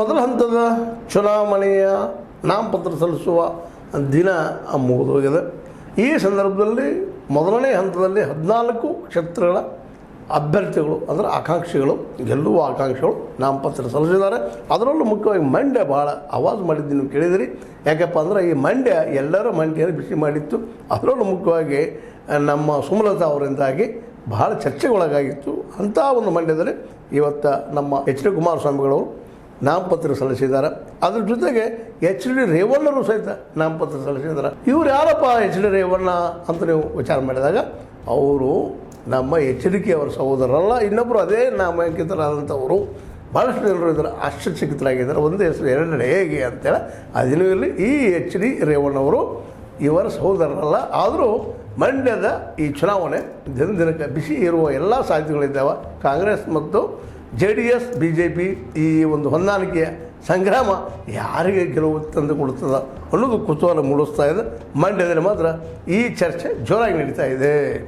ಮೊದಲ ಹಂತದ ಚುನಾವಣೆಯ ನಾಮಪತ್ರ ಸಲ್ಲಿಸುವ ದಿನ ಮುಗಿದೋಗಿದೆ. ಈ ಸಂದರ್ಭದಲ್ಲಿ ಮೊದಲನೇ ಹಂತದಲ್ಲಿ ಹದಿನಾಲ್ಕು ಕ್ಷೇತ್ರಗಳ ಅಭ್ಯರ್ಥಿಗಳು ಅಂದರೆ ಆಕಾಂಕ್ಷಿಗಳು, ಗೆಲ್ಲುವ ಆಕಾಂಕ್ಷಿಗಳು ನಾಮಪತ್ರ ಸಲ್ಲಿಸಿದ್ದಾರೆ. ಅದರಲ್ಲೂ ಮುಖ್ಯವಾಗಿ ಮಂಡ್ಯ ಭಾಳ ಆವಾಜ್ ಮಾಡಿದ್ದು ನೀವು ಕೇಳಿದಿರಿ. ಯಾಕಪ್ಪ ಅಂದರೆ ಈ ಮಂಡ್ಯ ಎಲ್ಲರ ಮಂಡ್ಯನ ಬಿಸಿ ಮಾಡಿತ್ತು. ಅದರಲ್ಲೂ ಮುಖ್ಯವಾಗಿ ನಮ್ಮ ಸುಮಲತಾ ಅವರಿಂದಾಗಿ ಬಹಳ ಚರ್ಚೆಗೊಳಗಾಗಿತ್ತು. ಅಂಥ ಒಂದು ಮಂಡ್ಯದಲ್ಲಿ ಇವತ್ತು ನಮ್ಮ ಎಚ್ ಡಿ ಕುಮಾರಸ್ವಾಮಿಗಳವರು ನಾಮಪತ್ರ ಸಲ್ಲಿಸಿದ್ದಾರೆ. ಅದ್ರ ಜೊತೆಗೆ ಎಚ್ ಡಿ ರೇವಣ್ಣರು ಸಹಿತ ನಾಮಪತ್ರ ಸಲ್ಲಿಸಿದ್ದಾರೆ. ಇವ್ರು ಯಾರಪ್ಪ ಎಚ್ ಡಿ ರೇವಣ್ಣ ಅಂತ ನೀವು ವಿಚಾರ ಮಾಡಿದಾಗ, ಅವರು ನಮ್ಮ ಎಚ್ ಡಿ ಕೆ ಅವರ ಸಹೋದರರಲ್ಲ ಇನ್ನೊಬ್ಬರು ಅದೇ ನಾಮಾಂಕಿತರಾದಂಥವರು. ಭಾಳಷ್ಟು ಜನರು ಇದ್ದಾರೆ ಆಶ್ಚರ್ಯಚಕಿತರಾಗಿದ್ದಾರೆ. ಒಂದೇ ಹೆಸರು, ಎರಡನೇ ಹೇಗೆ ಅಂತೇಳಿ. ಅದಿನೂ ಇರಲಿ ಈ ಎಚ್ ಡಿ ರೇವಣ್ಣವರು ಇವರ ಸಹೋದರರಲ್ಲ. ಆದರೂ ಮಂಡ್ಯದ ಈ ಚುನಾವಣೆ ದಿನ ದಿನಕ್ಕೆ ಬಿಸಿ ಇರುವ ಎಲ್ಲ ಸಾಧ್ಯತೆಗಳಿದ್ದಾವೆ. ಕಾಂಗ್ರೆಸ್ ಮತ್ತು J D S B J P ಈ ಒಂದು ಹೊಂದಾಣಿಕೆಯ ಸಂಗ್ರಾಮ ಯಾರಿಗೆ ಗೆಲುವು ತಂದು ಕೊಡುತ್ತದೆ ಅನ್ನೋದು ಕುತೂಹಲ ಮೂಡಿಸ್ತಾ ಇದೆ. ಮಂಡ್ಯದಲ್ಲಿ ಮಾತ್ರ ಈ ಚರ್ಚೆ ಜೋರಾಗಿ ನಡೀತಾ ಇದೆ.